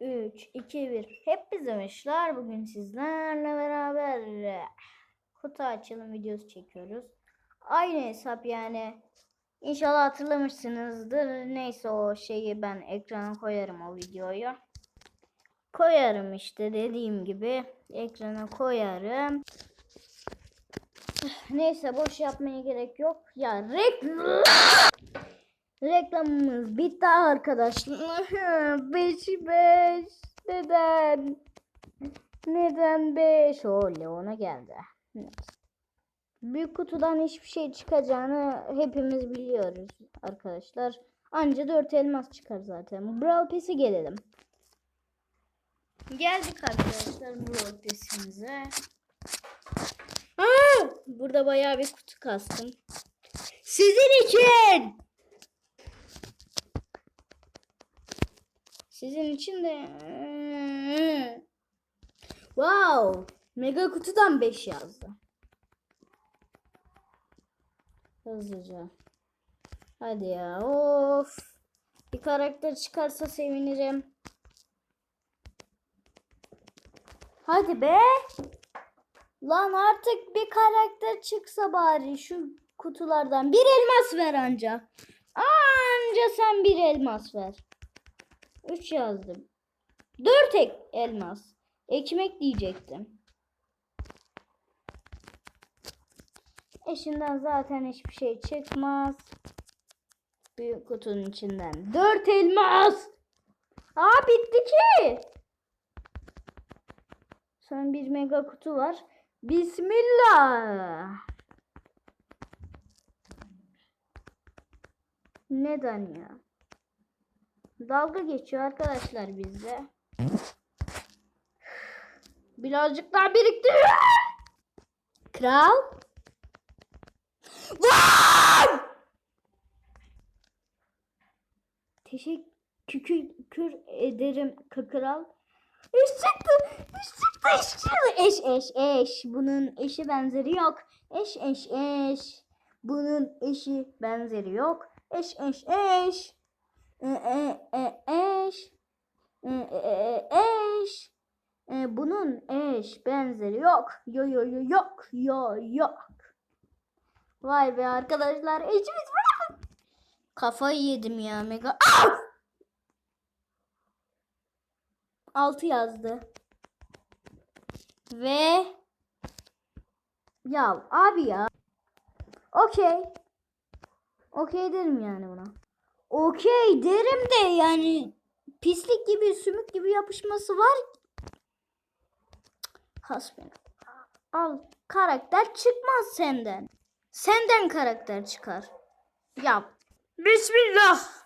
3, 2, 1. Hep bizmişler. Bugün sizlerle beraber kutu açılım videosu çekiyoruz. Aynı hesap yani. İnşallah hatırlamışsınızdır. Neyse o şeyi ben ekrana koyarım o videoyu. Koyarım işte dediğim gibi. Ekrana koyarım. Neyse boş yapmaya gerek yok. Ya reklam Reklamımız bitti arkadaşlar. 5 5 neden? Neden 5? O Leon'a geldi. Büyük kutudan hiçbir şey çıkacağını hepimiz biliyoruz arkadaşlar. Anca 4 elmas çıkar zaten. Brawl Pass'e gelelim. Geldik arkadaşlar Brawl Pass'imize. Burada bayağı bir kutu kastım. Sizin için. Sizin için de Wow! Mega kutudan 5 yazdı. Hızlıca. Hadi ya. Of. Bir karakter çıkarsa sevinirim. Hadi be. Lan artık bir karakter çıksa bari şu kutulardan. Bir elmas ver anca. Anca sen bir elmas ver. 3 yazdım. 4 ek elmas. Ekmek diyecektim. Eşinden zaten hiçbir şey çıkmaz. Büyük kutunun içinden. 4 elmas. Aa bitti ki. Son bir mega kutu var. Bismillah. Neden ya? Dalga geçiyor arkadaşlar bizde. Birazcık daha biriktiriyor. Kral. Vay! Teşekkür ederim kral. Eş çıktı. Eş çıktı. Eş çıktı. Eş eş eş. Bunun eşi benzeri yok. Eş eş eş. Bunun eşi benzeri yok. Eş eş eş. E, e, eş. E, eş. Bunun eş benzeri yok. Yo yo yo yok. Yo yok. Vay be arkadaşlar eşimiz. Kafayı yedim ya mega. Ah! 6 yazdı. Ve ya abi ya. Okey. Okey derim yani buna. Okey derim de yani pislik gibi sümük gibi yapışması var. Hasbina. Al karakter çıkmaz senden. Senden karakter çıkar. Yap. Bismillah.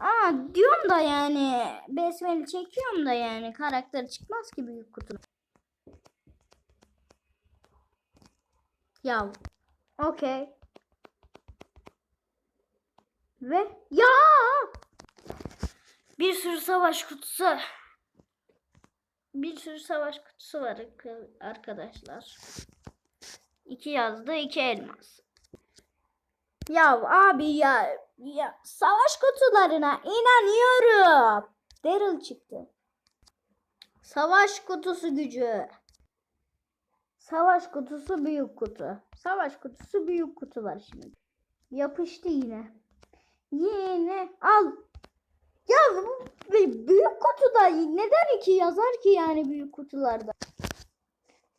Aa diyorum da yani besmele çekiyorum da yani karakter çıkmaz ki büyük kutu. Ya. Okey. Ve ya bir sürü savaş kutusu. Bir sürü savaş kutusu var arkadaşlar. İki yazdı, iki elmas. Ya abi ya, ya savaş kutularına inanıyorum. Daryl çıktı. Savaş kutusu gücü. Savaş kutusu büyük kutu. Savaş kutusu büyük kutu var şimdi. Yapıştı yine. Yine al. Ya bu büyük kutuda neden iki yazar ki yani büyük kutularda?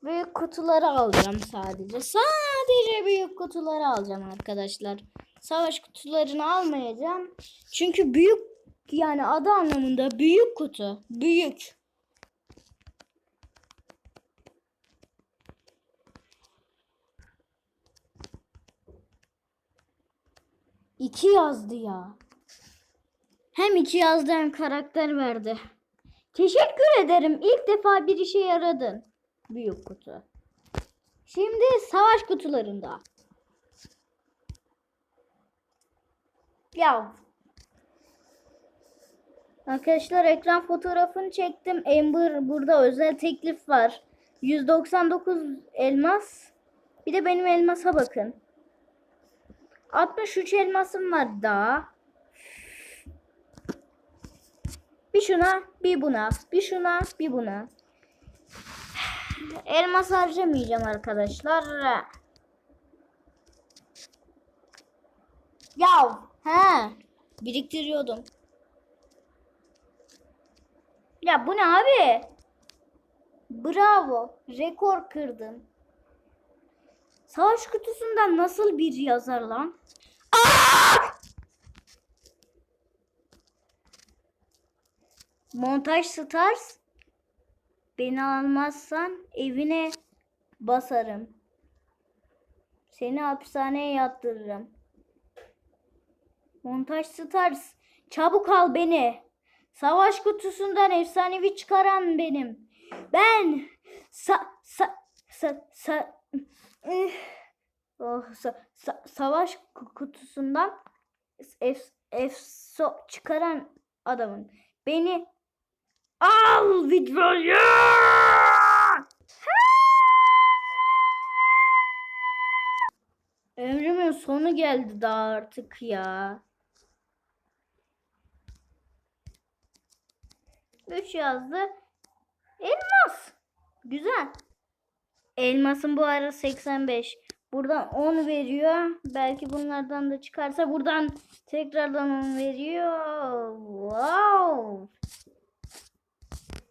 Büyük kutuları alacağım sadece. Sadece büyük kutuları alacağım arkadaşlar. Savaş kutularını almayacağım. Çünkü büyük yani adı anlamında büyük kutu. Büyük. İki yazdı ya. Hem iki yazdı hem karakter verdi. Teşekkür ederim. İlk defa bir işe yaradın. Büyük kutu. Şimdi savaş kutularında. Ya. Arkadaşlar ekran fotoğrafını çektim. Amber burada özel teklif var. 199 elmas. Bir de benim elmasa bakın. 63 elmasım var daha. Bir şuna, bir buna, bir şuna, bir buna. Elmas harcamayacağım arkadaşlar. Ya, he, biriktiriyordum. Ya bu ne abi? Bravo, rekor kırdın. Savaş kutusundan nasıl bir yazar lan? Aa! Montaj Stars beni almazsan evine basarım. Seni hapishaneye yattırırım. Montaj Stars çabuk al beni. Savaş kutusundan efsanevi çıkaran benim. Ben sa sa sa sa oh, sa, sa- savaş ku- kutusundan ef, efso çıkaran adamın. Beni al videoyu. Ömrümün sonu geldi daha artık ya. 3 yazdı. Elmas. Güzel. Elmasın bu ara 85. Buradan 10 veriyor. Belki bunlardan da çıkarsa buradan tekrardan 10 veriyor. Wow.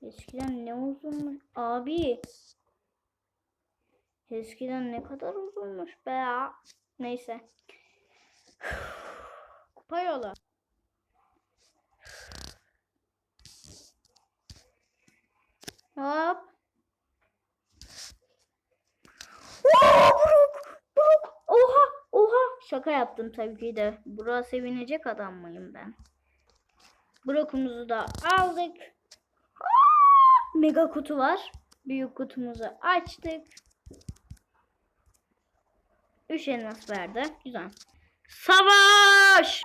Eskiden ne uzunmuş. Abi. Eskiden ne kadar uzunmuş be. Neyse. Kupa yolu. Hop. Brook, Brook. Oha, oha. Şaka yaptım tabii ki de. Burak'a sevinecek adam mıyım ben? Brook'umuzu da aldık. Mega kutu var. Büyük kutumuzu açtık. 3 elmas verdi. Güzel. Savaş!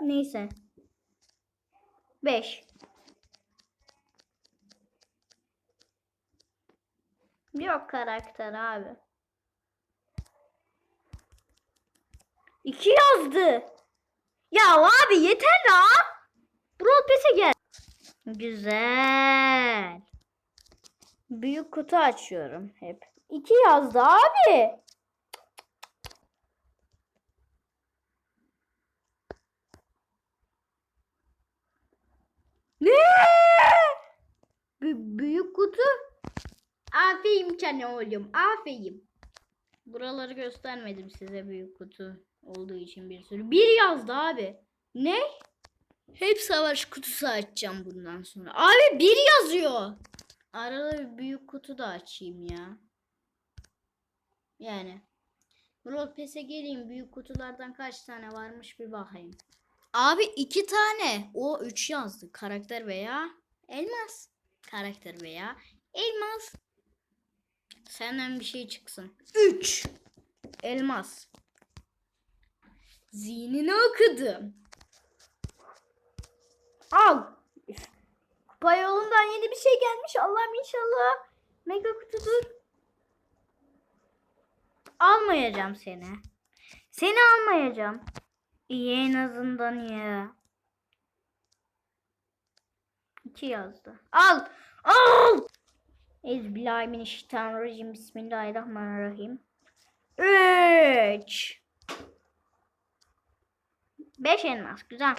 Neyse. 5. Yok karakter abi. 2 yazdı. Ya abi yeter la. Brawl Pass'e gel. Güzel. Büyük kutu açıyorum hep. 2 yazdı abi. Ne? Bü- büyük kutu. Sana oğlum. Aferin. Buraları göstermedim size büyük kutu olduğu için bir sürü. Bir yazdı abi. Ne? Hep savaş kutusu açacağım bundan sonra. Abi bir yazıyor. Arada bir büyük kutu da açayım ya. Yani. Brawl Pass'e geleyim. Büyük kutulardan kaç tane varmış bir bakayım. Abi iki tane. O üç yazdı. Karakter veya elmas. Karakter veya elmas. Senden bir şey çıksın. Üç. Elmas. Zihnini okudum. Al. Kupa yolundan yeni bir şey gelmiş. Allah'ım inşallah. Mega kutudur. Almayacağım seni. Seni almayacağım. İyi en azından ya. İki yazdı. Al. Al. Ezbillahimineşşeytanirracim. Bismillahirrahmanirrahim. Üç. Beş elmas. Güzel.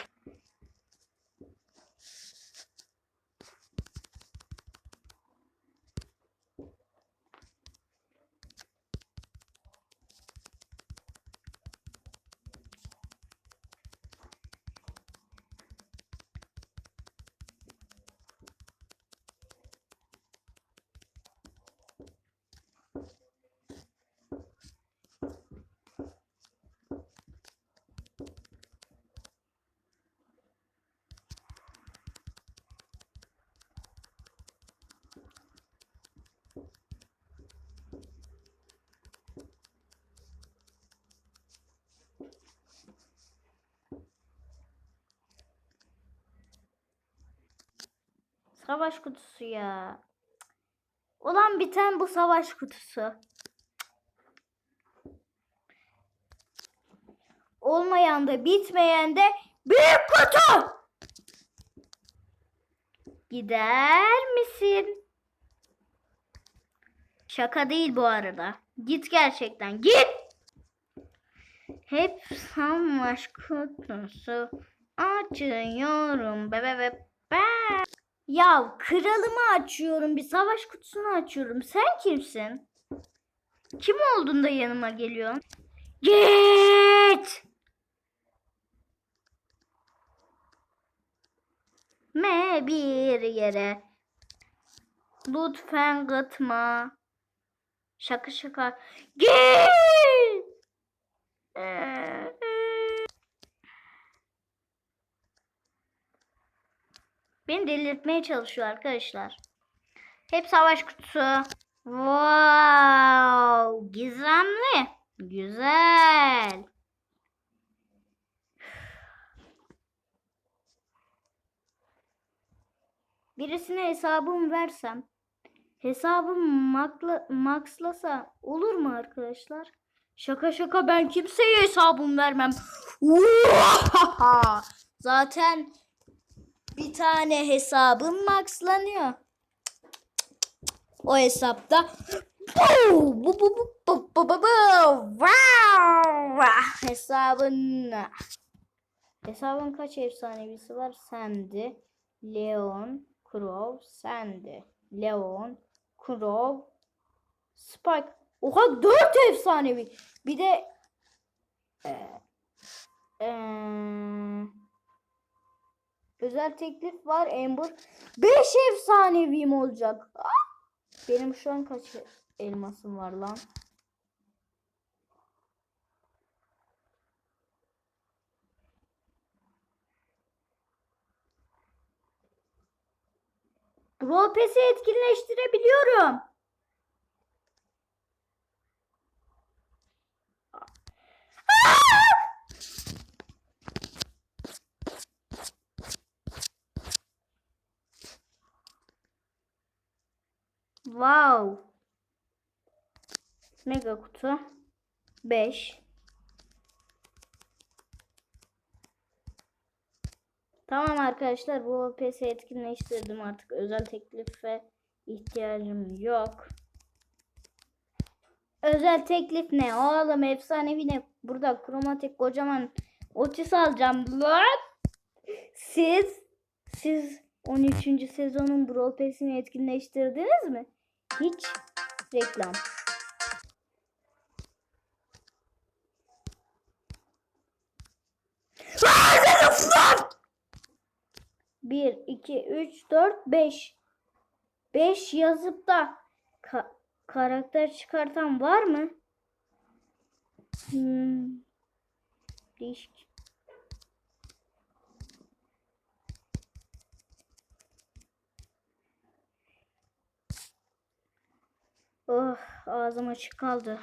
Savaş kutusu ya. Ulan biten bu savaş kutusu. Olmayan da bitmeyen de büyük kutu. Gider misin? Şaka değil bu arada. Git gerçekten. Git. Hep savaş kutusu açıyorum. Be be be be. Ya kralımı açıyorum. Bir savaş kutusunu açıyorum. Sen kimsin? Kim oldun da yanıma geliyorsun? Git. Me bir yere. Lütfen gitme. Şaka şaka. Git. Beni delirtmeye çalışıyor arkadaşlar. Hep savaş kutusu. Wow, gizemli. Güzel. Birisine hesabımı versem, hesabımı maxlasa olur mu arkadaşlar? Şaka şaka ben kimseye hesabımı vermem. Zaten bir tane hesabım maxlanıyor. O hesapta bu bu bu bu bu bu wow hesabın hesabın kaç efsanevisi var? Sandy, Leon, Crow, Sandy, Leon, Crow, Spike. Oha dört efsanevi. Bir de e, e, özel teklif var Amber. Beş efsanevim olacak. Ah! Benim şu an kaç elmasım var lan? Brawl Pass'i etkinleştirebiliyorum. Wow. Mega kutu. 5. Tamam arkadaşlar bu PS etkinleştirdim artık özel teklife ihtiyacım yok. Özel teklif ne oğlum efsanevi ne burada kromatik kocaman otis alacağım lan. Siz siz 13. sezonun Brawl Pass'ini etkinleştirdiniz mi? Hiç reklam. Bir, iki, üç, dört, beş. Beş yazıp da ka- karakter çıkartan var mı? Hmm. Değişik. Oh ağzım açık kaldı.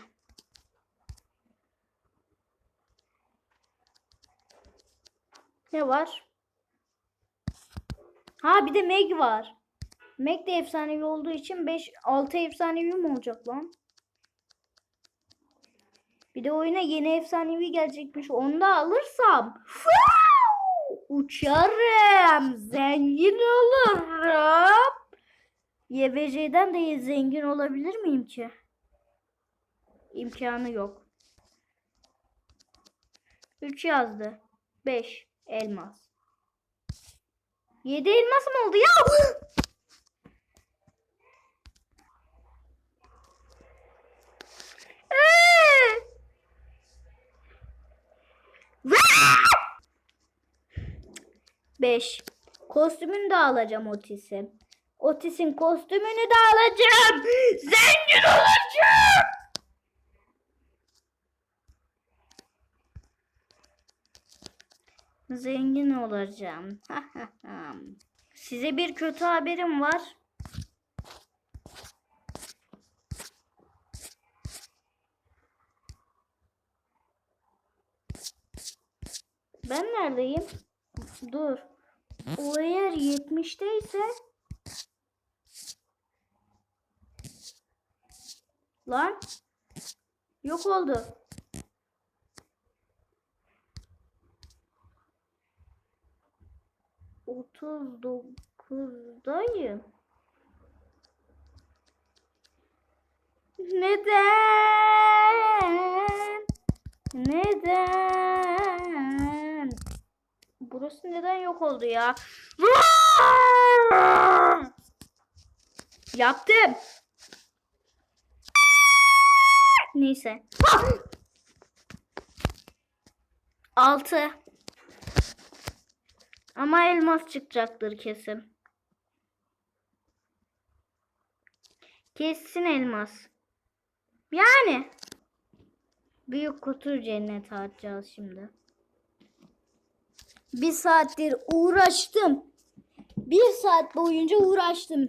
Ne var? Ha bir de Meg var. Meg de efsanevi olduğu için 5 6 efsanevi mi olacak lan? Bir de oyuna yeni efsanevi gelecekmiş. Onu da alırsam uçarım. Zengin olurum. YBC'den de zengin olabilir miyim ki? İmkanı yok. 3 yazdı. 5 elmas. 7 elmas mı oldu ya? Beş. Kostümünü de alacağım Otis'in. Otis'in kostümünü de alacağım. Zengin olacağım. Zengin olacağım. Size bir kötü haberim var. Ben neredeyim? Dur. O eğer 70'te ise Lan yok oldu. Otuz dokuz Buradayım. Neden? Neden? Burası neden yok oldu ya? Yaptım. Neyse. Altı. Ama elmas çıkacaktır kesin. Kesin elmas. Yani. Büyük kutu cennet açacağız şimdi. Bir saattir uğraştım. Bir saat boyunca uğraştım.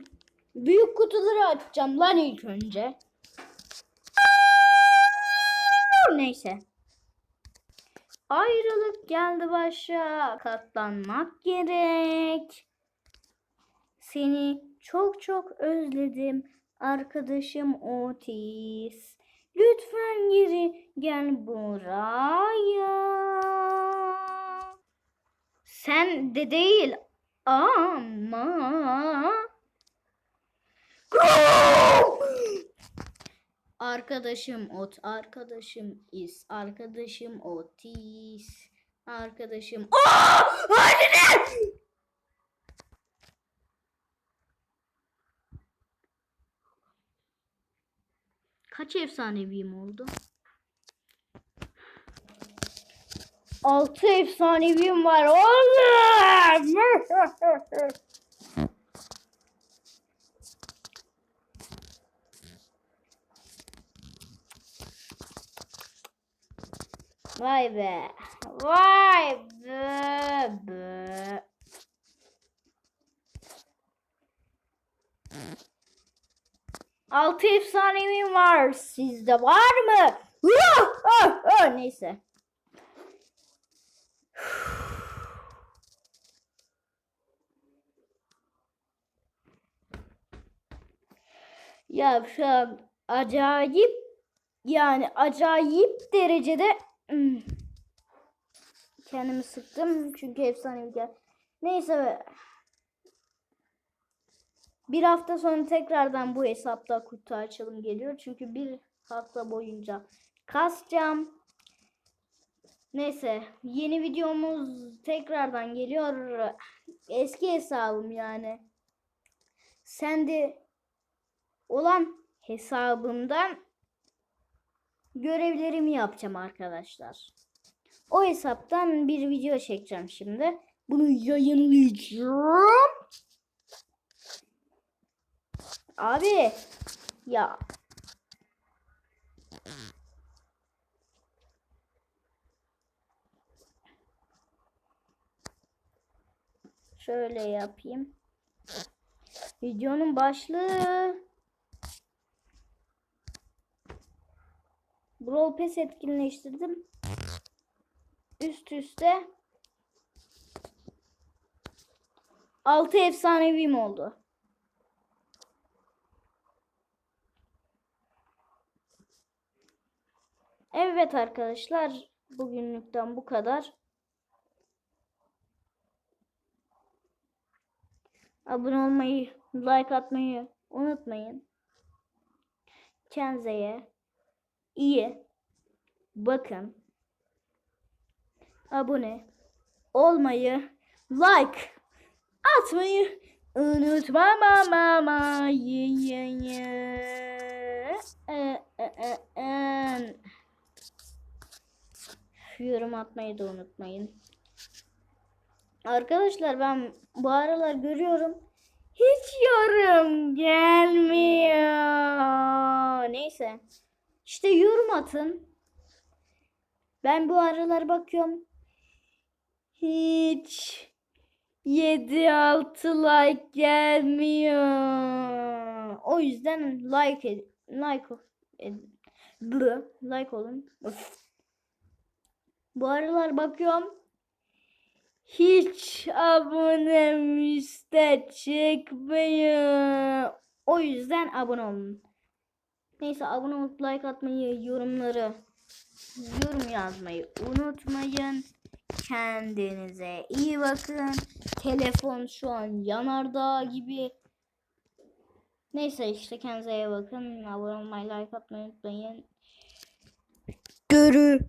Büyük kutuları açacağım lan ilk önce. Neyse. Ayrılık geldi başa. Katlanmak gerek. Seni çok çok özledim. Arkadaşım Otis. Lütfen geri gel buraya. Sen de değil ama Arkadaşım ot, arkadaşım is, arkadaşım otis, arkadaşım... Aa! Anne! Kaç efsaneviyim oldu? Altı efsaneviyim var oğlum. Vay be. Vay be. be. Altı efsanevim var. Sizde var mı? Ah, ah. Neyse. Ya şu an acayip yani acayip derecede kendimi sıktım çünkü efsane bir gel. Neyse bir hafta sonra tekrardan bu hesapta kutu açılım geliyor. Çünkü bir hafta boyunca kasacağım. Neyse yeni videomuz tekrardan geliyor. Eski hesabım yani. Sen de olan hesabımdan görevlerimi yapacağım arkadaşlar. O hesaptan bir video çekeceğim şimdi. Bunu yayınlayacağım. Abi ya Şöyle yapayım. Videonun başlığı Brawl Pass etkinleştirdim. Üst üste 6 efsanevim oldu. Evet arkadaşlar bugünlükten bu kadar. Abone olmayı, like atmayı unutmayın. Kendinize iyi bakın. Abone olmayı, like atmayı unutmam ama ye e, e. Yorum atmayı da unutmayın. Arkadaşlar ben bu aralar görüyorum. Hiç yorum gelmiyor. Neyse. İşte yorum atın. Ben bu aralar bakıyorum. Hiç 7-6 like gelmiyor. O yüzden like ed like ed Bı, like olun. Of. Bu aralar bakıyorum. Hiç abonem üste çıkmıyor. O yüzden abone olun. Neyse abone olup like atmayı, yorumları, yorum yazmayı unutmayın. Kendinize iyi bakın. Telefon şu an yanardağ gibi. Neyse işte kendinize iyi bakın. Abone olmayı, like atmayı unutmayın. Görüş.